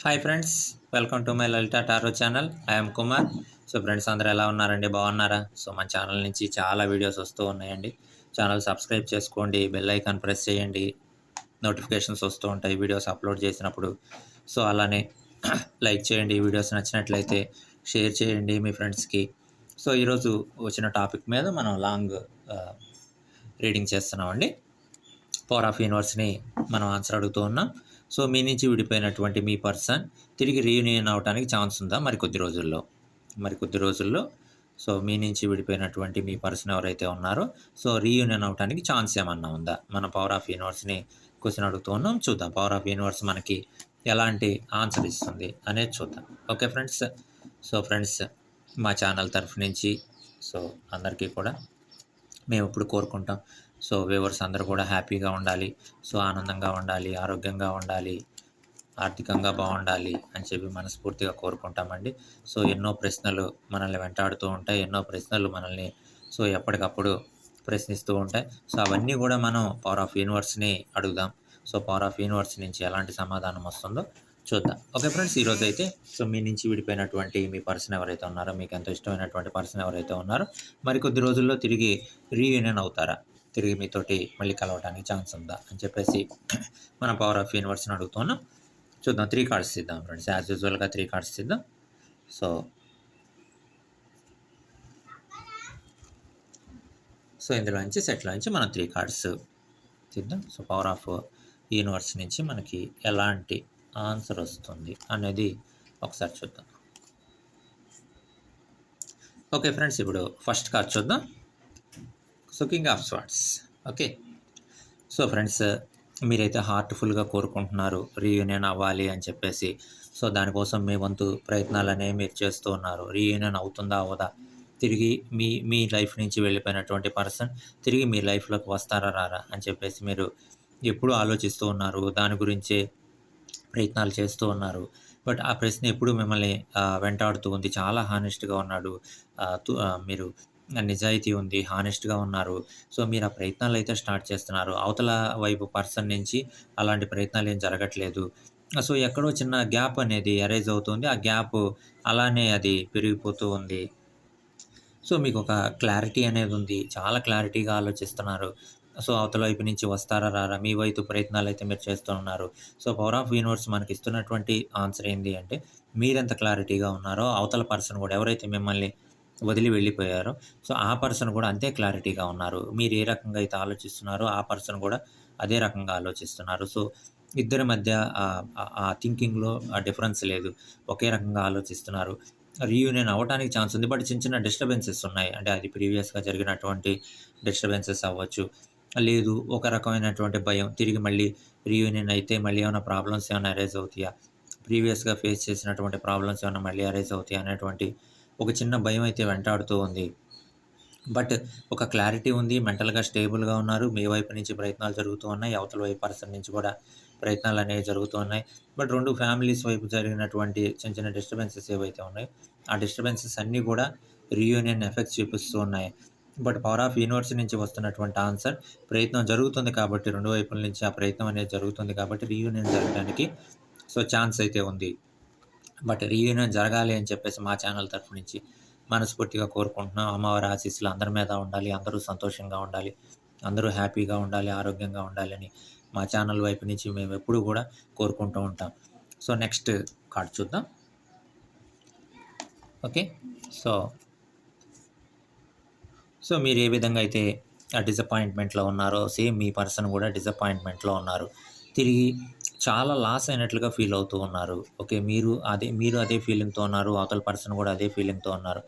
Hi friends welcome to my Lalitha tarot channel I am Kumar so friends అందరూ ఎలా ఉన్నారండి? బాగున్నారా? So మన ఛానల్ నుంచి చాలా వీడియోస్ వస్తూ ఉన్నాయండి. ఛానల్ సబ్స్క్రైబ్ చేసుకోండి బెల్ ఐకాన్ ప్రెస్ చేయండి. నోటిఫికేషన్స్ వస్తూ ఉంటాయి వీడియోస్ అప్లోడ్ చేసినప్పుడు. సో అలానే లైక్ చేయండి వీడియోస్ నచ్చినట్లయితే షేర్ చేయండి మీ ఫ్రెండ్స్కి సో ఈరోజు వచ్చిన టాపిక్ మీద మనం లాంగ్ రీడింగ్ uh, చేస్తున్నామండి. పవర్ ఆఫ్ యూనివర్స్ని మనం ఆన్సర్ అడుగుతూ ఉన్నాం. సో మీ నుంచి విడిపోయినటువంటి మీ పర్సన్ తిరిగి రీయూనియన్ అవడానికి ఛాన్స్ ఉందా మరి కొద్ది రోజుల్లో? మరి కొద్ది రోజుల్లో సో మీ నుంచి విడిపోయినటువంటి మీ పర్సన్ ఎవరైతే ఉన్నారో సో రీయూనియన్ అవడానికి ఛాన్స్ ఏమన్నా ఉందా? మన పవర్ ఆఫ్ యూనివర్స్ని క్వశ్చన్ అడుగుతూ ఉన్నాం చూద్దాం. పవర్ ఆఫ్ యూనివర్స్ మనకి ఎలాంటి ఆన్సర్ ఇస్తుంది అనేది చూద్దాం. Okay friends? సో ఫ్రెండ్స్ మా ఛానల్ తరఫు నుంచి సో అందరికీ కూడా మేము ఇప్పుడు కోరుకుంటాం. సో వ్యూవర్స్ అందరూ కూడా హ్యాపీగా ఉండాలి సో ఆనందంగా ఉండాలి ఆరోగ్యంగా ఉండాలి ఆర్థికంగా బాగుండాలి అని చెప్పి మనస్ఫూర్తిగా కోరుకుంటామండి. సో ఎన్నో ప్రశ్నలు మనల్ని వెంటాడుతూ ఉంటాయి ఎన్నో ప్రశ్నలు మనల్ని సో ఎప్పటికప్పుడు ప్రశ్నిస్తూ ఉంటాయి. సో అవన్నీ కూడా మనం పవర్ ఆఫ్ యూనివర్స్ని అడుగుదాం. సో పవర్ ఆఫ్ యూనివర్స్ నుంచి ఎలాంటి సమాధానం వస్తుందో చూద్దాం. ఓకే ఫ్రెండ్స్ ఈరోజు అయితే సో మీ నుంచి విడిపోయినటువంటి మీ పర్సన్ ఎవరైతే ఉన్నారో మీకు ఎంతో ఇష్టమైనటువంటి పర్సన్ ఎవరైతే ఉన్నారో మరి కొద్ది రోజుల్లో తిరిగి రీయూనియన్ అవుతారా? తిరిగి మీతోటి మళ్ళీ కలవడానికి ఛాన్స్ ఉందా అని చెప్పేసి మనం పవర్ ఆఫ్ యూనివర్స్ని అడుగుతున్నాం. చూద్దాం త్రీ కార్డ్స్ ఇద్దాం ఫ్రెండ్స్ యాజ్ యూజువల్గా త్రీ కార్డ్స్ ఇద్దాం. సో సో ఇందులో నుంచి సెట్లో నుంచి మనం త్రీ కార్డ్స్ తీద్దాం సో పవర్ ఆఫ్ యూనివర్స్ నుంచి మనకి ఎలాంటి ఆన్సర్ వస్తుంది అనేది ఒకసారి చూద్దాం. ఓకే ఫ్రెండ్స్ ఇప్పుడు ఫస్ట్ కార్డ్ చూద్దాం. So king of swords okay so friends మీరైతే హార్ట్ఫుల్గా కోరుకుంటున్నారు రీయూనియన్ అవ్వాలి అని చెప్పేసి. సో దానికోసం మీ వంతు ప్రయత్నాలు అనేవి మీరు చేస్తూ ఉన్నారు. రీయూనియన్ అవుతుందా అవదా? తిరిగి మీ మీ లైఫ్ నుంచి వెళ్ళిపోయినటువంటి పర్సన్ తిరిగి మీ లైఫ్లోకి వస్తారా రారా అని చెప్పేసి మీరు ఎప్పుడు ఆలోచిస్తూ ఉన్నారు. దాని గురించే ప్రయత్నాలు చేస్తూ ఉన్నారు. బట్ ఆ ప్రశ్న ఎప్పుడు మిమ్మల్ని వెంటాడుతూ ఉంది. చాలా హానెస్ట్గా ఉన్నాడు. తు- మీరు నిజాయితీ ఉంది హానెస్ట్గా ఉన్నారు. సో మీరు ఆ ప్రయత్నాలు అయితే స్టార్ట్ చేస్తున్నారు. అవతల వైపు పర్సన్ నుంచి అలాంటి ప్రయత్నాలు ఏం జరగట్లేదు. సో ఎక్కడో చిన్న గ్యాప్ అనేది అరైజ్ అవుతుంది. ఆ గ్యాప్ అలానే అది పెరిగిపోతూ ఉంది. సో మీకు ఒక క్లారిటీ అనేది ఉంది. చాలా క్లారిటీగా ఆలోచిస్తున్నారు. సో అవతల వైపు నుంచి వస్తారా రారా? మీ వైపు ప్రయత్నాలు అయితే మీరు చేస్తున్నారు సో పవర్ ఆఫ్ యూనివర్స్ మనకి ఇస్తున్నటువంటి ఆన్సర్ ఏంటి అంటే మీరెంత క్లారిటీగా ఉన్నారో అవతల పర్సన్ కూడా ఎవరైతే మిమ్మల్ని వదిలి వెళ్ళిపోయారో. సో ఆ పర్సన్ కూడా అంతే క్లారిటీగా ఉన్నారు. మీరు ఏ రకంగా అయితే ఆలోచిస్తున్నారో ఆ పర్సన్ కూడా అదే రకంగా ఆలోచిస్తున్నారు. సో ఇద్దరి మధ్య ఆ- థింకింగ్లో డిఫరెన్స్ లేదు. ఒకే రకంగా ఆలోచిస్తున్నారు. రీయూనియన్ అవ్వడానికి ఛాన్స్ ఉంది. బట్ చిన్న చిన్న డిస్టర్బెన్సెస్ ఉన్నాయి. అంటే అది ప్రీవియస్గా జరిగినటువంటి డిస్టర్బెన్సెస్ అవ్వచ్చు. లేదు ఒక రకమైనటువంటి భయం. తిరిగి మళ్ళీ రీయూనియన్ అయితే మళ్ళీ ఏమైనా ప్రాబ్లమ్స్ ఏమైనా అరైజ్ అవుతాయా? ప్రీవియస్గా ఫేస్ చేసినటువంటి ప్రాబ్లమ్స్ ఏమైనా మళ్ళీ అరైజ్ అవుతాయా? అనేటువంటి ఒక చిన్న భయం అయితే వెంటాడుతూ ఉంది. బట్ ఒక క్లారిటీ ఉంది. మెంటల్గా స్టేబుల్గా ఉన్నారు. మీ వైపు నుంచి ప్రయత్నాలు జరుగుతూ ఉన్నాయి. అవతల వైపు పర్సన్ నుంచి కూడా ప్రయత్నాలు అనేవి జరుగుతూ ఉన్నాయి. బట్ రెండు ఫ్యామిలీస్ వైపు జరిగినటువంటి చిన్న చిన్న డిస్టర్బెన్సెస్ ఏవైతే ఉన్నాయో ఆ డిస్టర్బెన్సెస్ అన్నీ కూడా రీయూనియన్ ఎఫెక్ట్స్ చూపిస్తూ ఉన్నాయి. బట్ పవర్ ఆఫ్ యూనివర్స్ నుంచి వస్తున్నటువంటి ఆన్సర్ ప్రయత్నం జరుగుతుంది కాబట్టి రెండు వైపుల నుంచి ఆ ప్రయత్నం అనేది జరుగుతుంది కాబట్టి రీయూనియన్ జరగడానికి సో ఛాన్స్ అయితే ఉంది. బట్ రీయూనియన్ జరగాలి అని చెప్పేసి మా ఛానల్ తరఫు నుంచి మనస్ఫూర్తిగా కోరుకుంటున్నాం. అమ్మవారి ఆశీస్సులు అందరి మీద ఉండాలి అందరూ సంతోషంగా ఉండాలి అందరూ హ్యాపీగా ఉండాలి ఆరోగ్యంగా ఉండాలని మా ఛానల్ వైపు నుంచి మేము ఎప్పుడూ కూడా కోరుకుంటూ ఉంటాం. సో నెక్స్ట్ కార్డ్ చూద్దాం. ఓకే. సో సో మీరు ఏ విధంగా అయితే ఆ డిసప్పాయింట్మెంట్లో ఉన్నారో సేమ్ మీ పర్సన్ కూడా డిసప్పాయింట్మెంట్లో ఉన్నారు. తిరిగి చాలా లాస్ అయినట్లుగా ఫీల్ అవుతూ ఉన్నారు. ఓకే మీరు అదే మీరు అదే ఫీలింగ్తో ఉన్నారు. అవతల పర్సన్ కూడా అదే ఫీలింగ్తో ఉన్నారు.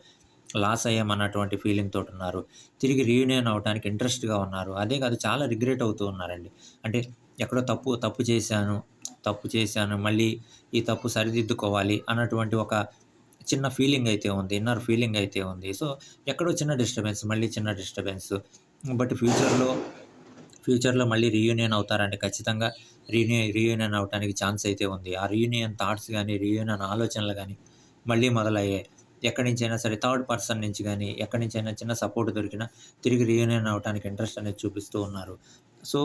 లాస్ అయ్యామన్నటువంటి ఫీలింగ్ తోటి ఉన్నారు. తిరిగి రీయూనియన్ అవడానికి ఇంట్రెస్ట్గా ఉన్నారు. అదే కాదు చాలా రిగ్రెట్ అవుతూ ఉన్నారండి. అంటే ఎక్కడో తప్పు తప్పు చేశాను తప్పు చేశాను మళ్ళీ ఈ తప్పు సరిదిద్దుకోవాలి అన్నటువంటి ఒక చిన్న ఫీలింగ్ అయితే ఉంది. ఇన్నర్ ఫీలింగ్ అయితే ఉంది. సో ఎక్కడో చిన్న డిస్టర్బెన్స్ మళ్ళీ చిన్న డిస్టర్బెన్స్ బట్ ఫ్యూచర్లో ఫ్యూచర్లో మళ్ళీ రీయూనియన్ అవుతారంటే ఖచ్చితంగా రీయూనియన్ రీయూనియన్ అవడానికి ఛాన్స్ అయితే ఉంది. ఆ రీయూనియన్ థాట్స్ కానీ రీయూనియన్ ఆలోచనలు కానీ మళ్ళీ మొదలయ్యాయి. ఎక్కడి నుంచైనా సరే థర్డ్ పర్సన్ నుంచి కానీ ఎక్కడి నుంచైనా చిన్న సపోర్ట్ దొరికినా తిరిగి రీయూనియన్ అవడానికి ఇంట్రెస్ట్ అనేది చూపిస్తూ ఉన్నారు. సో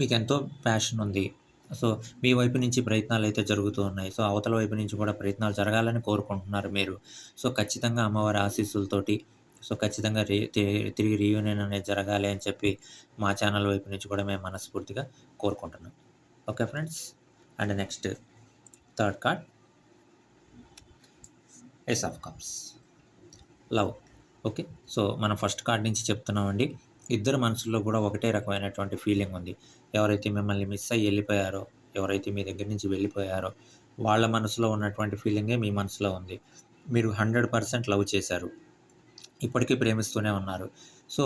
మీకు ఎంతో ప్యాషన్ ఉంది. సో మీ వైపు నుంచి ప్రయత్నాలు అయితే జరుగుతూ ఉన్నాయి. సో అవతల వైపు నుంచి కూడా ప్రయత్నాలు జరగాలని కోరుకుంటున్నారు మీరు. సో ఖచ్చితంగా అమ్మవారి ఆశీస్సులతోటి సో ఖచ్చితంగా రీ తి- తిరిగి రీయూనియన్ అనేది జరగాలి అని చెప్పి మా ఛానల్ వైపు నుంచి కూడా మేము మనస్ఫూర్తిగా కోరుకుంటున్నాం. Okay friends and next third card ace of cups love okay so మనం ఫస్ట్ కార్డ్ నుంచి చెప్తున్నామండి. ఇద్దరు మనసుల్లో కూడా ఒకటే రకమైనటువంటి ఫీలింగ్ ఉంది. ఎవరైతే మిమ్మల్ని మిస్ అయ్యి వెళ్ళిపోయారో ఎవరైతే మీ దగ్గర నుంచి వెళ్ళిపోయారో వాళ్ళ మనసులో ఉన్నటువంటి ఫీలింగే మీ మనసులో ఉంది. మీరు హండ్రెడ్ పర్సెంట్ లవ్ చేశారు. ఇప్పటికీ ప్రేమిస్తూనే ఉన్నారు. సో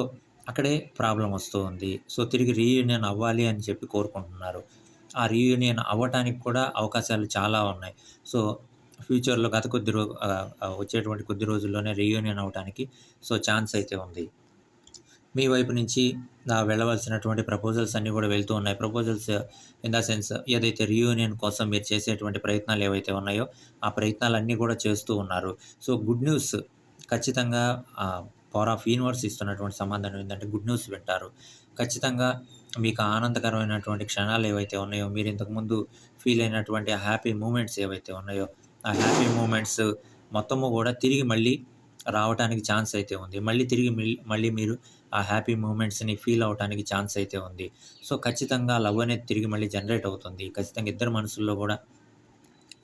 అక్కడే ప్రాబ్లం వస్తూ ఉంది. సో తిరిగి రీయూనియన్ అవ్వాలి అని చెప్పి కోరుకుంటున్నారు. ఆ రీయూనియన్ అవ్వటానికి కూడా అవకాశాలు చాలా ఉన్నాయి. సో ఫ్యూచర్లో గత కొద్ది రో వచ్చేటువంటి కొద్ది రోజుల్లోనే రీయూనియన్ అవ్వటానికి సో ఛాన్స్ అయితే ఉంది. మీ వైపు నుంచి వెళ్ళవలసినటువంటి ప్రపోజల్స్ అన్నీ కూడా వెళ్తూ ఉన్నాయి. ప్రపోజల్స్ ఇన్ ద సెన్స్ ఏదైతే రీయూనియన్ కోసం మీరు చేసేటువంటి ప్రయత్నాలు ఏవైతే ఉన్నాయో ఆ ప్రయత్నాలన్నీ కూడా చేస్తూ ఉన్నారు. సో గుడ్ న్యూస్ ఖచ్చితంగా పవర్ ఆఫ్ యూనివర్స్ ఇస్తున్నటువంటి సంబంధం ఏంటంటే గుడ్ న్యూస్ వింటారు. ఖచ్చితంగా మీకు ఆనందకరమైనటువంటి క్షణాలు ఏవైతే ఉన్నాయో మీరు ఇంతకుముందు ఫీల్ అయినటువంటి ఆ హ్యాపీ మూమెంట్స్ ఏవైతే ఉన్నాయో ఆ హ్యాపీ మూమెంట్స్ మొత్తము కూడా తిరిగి మళ్ళీ రావడానికి ఛాన్స్ అయితే ఉంది. మళ్ళీ తిరిగి మళ్ళీ మీరు ఆ హ్యాపీ మూమెంట్స్ని ఫీల్ అవడానికి ఛాన్స్ అయితే ఉంది. సో ఖచ్చితంగా లవ్ అనేది తిరిగి మళ్ళీ జనరేట్ అవుతుంది. ఖచ్చితంగా ఇద్దరు మనసుల్లో కూడా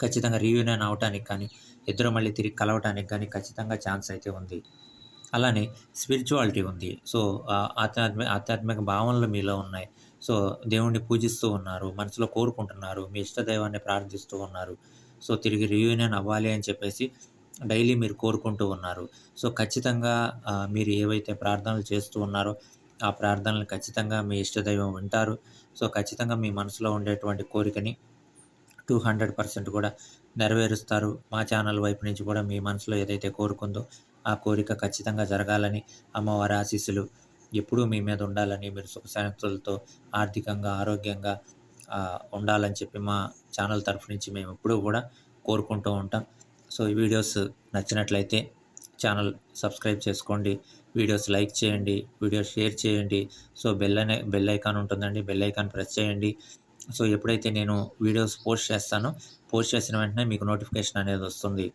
ఖచ్చితంగా రీయూనియన్ అవటానికి కానీ ఇద్దరు మళ్ళీ తిరిగి కలవటానికి కానీ ఖచ్చితంగా ఛాన్స్ అయితే ఉంది. అలానే స్పిరిచువాలిటీ ఉంది. సో ఆధ్యాత్మిక ఆధ్యాత్మిక భావనలు మీలో ఉన్నాయి. సో దేవుణ్ణి పూజిస్తూ ఉన్నారు మనసులో కోరుకుంటున్నారు మీ ఇష్టదైవాన్ని ప్రార్థిస్తూ ఉన్నారు. సో తిరిగి రియూనియన్ అవ్వాలి అని చెప్పేసి డైలీ మీరు కోరుకుంటూ ఉన్నారు. సో ఖచ్చితంగా మీరు ఏవైతే ప్రార్థనలు చేస్తూ ఉన్నారో ఆ ప్రార్థనలు ఖచ్చితంగా మీ ఇష్టదైవం వింటారు. సో ఖచ్చితంగా మీ మనసులో ఉండేటువంటి కోరికని టూ హండ్రెడ్ పర్సెంట్ కూడా నెరవేరుస్తారు. మా ఛానల్ వైపు నుంచి కూడా మీ మనసులో ఏదైతే కోరుకుందో ఆ కోరిక ఖచ్చితంగా జరగాలని అమ్మవారి ఆశీస్సులు ఎప్పుడూ మీ మీద ఉండాలని మీరు సుఖశాంతులతో ఆర్థికంగా ఆరోగ్యంగా ఉండాలని చెప్పి మా ఛానల్ తరఫు నుంచి మేము ఎప్పుడూ కూడా కోరుకుంటూ ఉంటాం. సో ఈ వీడియోస్ నచ్చినట్లయితే ఛానల్ సబ్స్క్రైబ్ చేసుకోండి. వీడియోస్ లైక్ చేయండి. వీడియోస్ షేర్ చేయండి. సో బెల్ అనే బెల్ ఐకాన్ ఉంటుందండి. బెల్ ఐకాన్ ప్రెస్ చేయండి. సో ఎప్పుడైతే నేను వీడియోస్ పోస్ట్ చేస్తానో పోస్ట్ చేసిన వెంటనే మీకు నోటిఫికేషన్ అనేది వస్తుంది.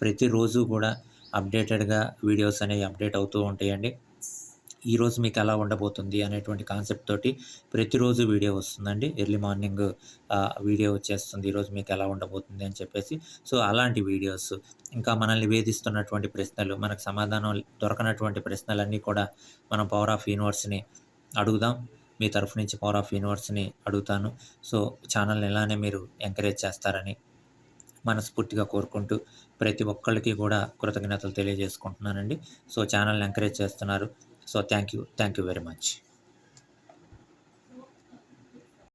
ప్రతిరోజు కూడా అప్డేటెడ్గా వీడియోస్ అనేవి అప్డేట్ అవుతూ ఉంటాయండి. ఈరోజు మీకు ఎలా ఉండబోతుంది అనేటువంటి కాన్సెప్ట్ తోటి ప్రతిరోజు వీడియో వస్తుందండి. ఎర్లీ మార్నింగ్ వీడియో వచ్చేస్తుంది. ఈరోజు మీకు ఎలా ఉండబోతుంది అని చెప్పేసి. సో అలాంటి వీడియోస్ ఇంకా మనల్ని వేధిస్తున్నటువంటి ప్రశ్నలు మనకు సమాధానం దొరకనటువంటి ప్రశ్నలన్నీ కూడా మనం పవర్ ఆఫ్ యూనివర్స్ని అడుగుదాం. మీ తరఫు నుంచి పవర్ ఆఫ్ యూనివర్స్ని అడుగుతాను. సో ఛానల్ని ఇలానే మీరు ఎంకరేజ్ చేస్తారని మనస్ఫూర్తిగా కోరుకుంటూ ప్రతి ఒక్కళ్ళకి కూడా కృతజ్ఞతలు తెలియజేసుకుంటున్నానండి. సో ఛానల్ని ఎంకరేజ్ చేస్తున్నారు. So thank you. Thank you very much.